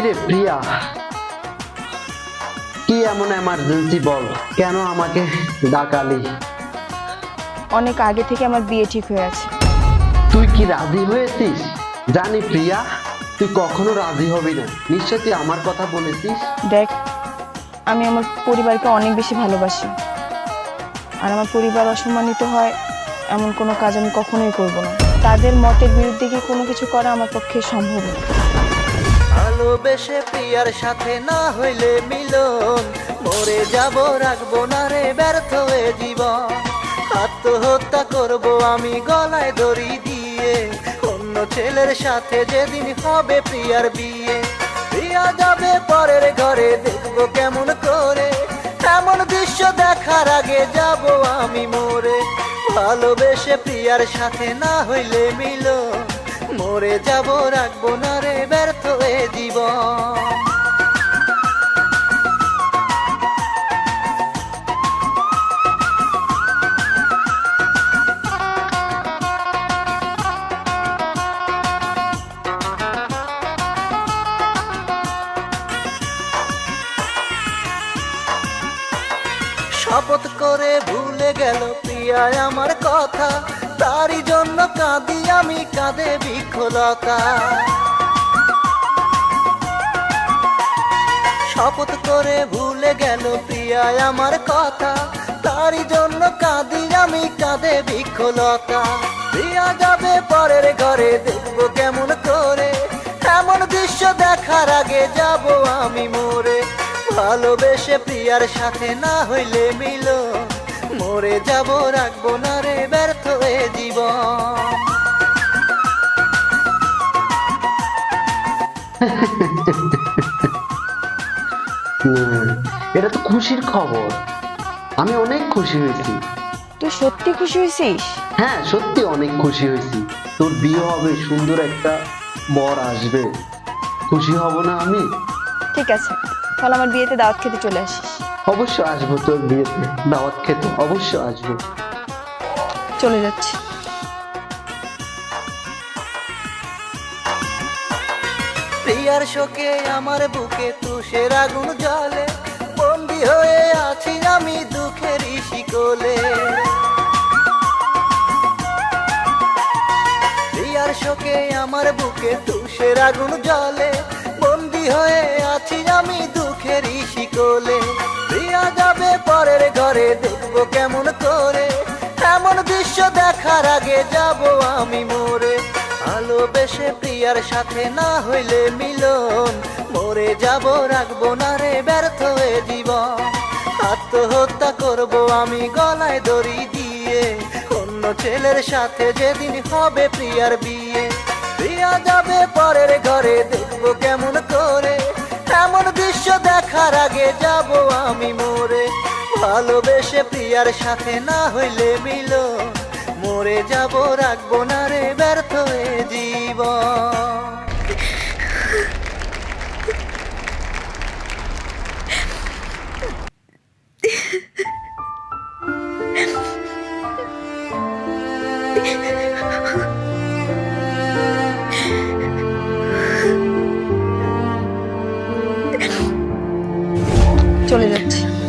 কিরে প্রিয়া? কি এমন এমার্জেন্সি বল? কেন আমাকে ডাকালি? অনেক আগে থেকে আমার বিয়ে ঠিক হয়ে আছে। তুই কি রাজি হয়েছিস? জানি প্রিয়া তুই কখনো রাজি হবি না। নিশ্চয় তুই আমার কথা বলেছিস? দেখ আমি আমার পরিবারকে অনেক বেশি ভালোবাসি। আর আমার পরিবার অসম্মানিত হয় এমন কোনো কাজ আমি কখনোই করব না। তাদের মতের বিরুদ্ধে কি কোনো কিছু করা আমার পক্ষে সম্ভব নয় ভালোবেসে প্রিয়ার সাথে না হইলে মিলন। মরে যাব, রাখব না রে, ব্যর্থ হয়ে জীবন। আত্মহত্যা করব আমি, গলায় দড়ি দিয়ে। অন্য ছেলের সাথে যেদিন হবে প্রিয়ার বিয়ে। প্রিয়া যাবে পরের ঘরে, দেখব কেমন করে। এমন দৃশ্য দেখার আগে যাব আমি মরে। ভালোবেসে প্রিয়ার সাথে না হইলে মিলন। মরে যাব, রাখব না রে, ব্যর্থ হয়ে জীবন শপথ করে ভুলে গেল প্রিয়া আমার কথা। তারই জন্য কাঁদি আমি, কাঁদে বিক্ষলতা শপথ করে ভুলে গেল প্রিয়া আমার কথা। তারই জন্য কাঁদি আমি কাঁদে বিক্ষলতা প্রিয়া যাবে পরের ঘরে দেখব কেমন করে। এমন দৃশ্য দেখার আগে যাব আমি মরে ভালোবেসে প্রিয়ার সাথে না হইলে মিল। মরে যাব রাখব না রে ব্যর্থ হয়ে জীবন। হুম, এটা তো খুশির খবর। আমি অনেক খুশি হয়েছি। তুই সত্যি খুশি হয়েছিস? হ্যাঁ সত্যি অনেক খুশি হয়েছি। তোর বিয়ে হবে সুন্দর একটা বর আসবে। খুশি হব না আমি? ঠিক আছে তাহলে আমার বিয়েতে দাওয়াত খেতে চলে আসিস। অবশ্য আসব তোর বিয়েতে। দাওয়াত খেতে অবশ্য আসব। চলে যাচ্ছি। প্রিয়ার শোকে আমার বুকে তুষের আগুন জলে বন্দি হয়ে আছি আমি দুঃখের শিকলে। প্রিয়ার শোকে আমার বুকে তুষের আগুন জলে বন্দি হয়ে আছি আমি দুঃখের শিকলে। প্রিয়া যাবে পরের ঘরে, দেখব কেমন করে। এমন দৃশ্য দেখার আগে যাব আমি মরে ভালোবেসে প্রিয়ার সাথে না হইলে মিলন। মরে যাব, রাখব না রে, ব্যর্থ হয়ে জীবন। আত্মহত্যা করব আমি, গলায় দড়ি দিয়ে। অন্য ছেলের সাথে যেদিন হবে প্রিয়ার বিয়ে। প্রিয়া যাবে পরের ঘরে, দেখব কেমন করে। এমন দৃশ্য দেখার আগে যাব আমি মরে। ভালোবেসে প্রিয়ার সাথে না হইলে মিলন। মরে যাব রাখব না রে ব্যর্থ হয়ে জীবন। চলে যাচ্ছি।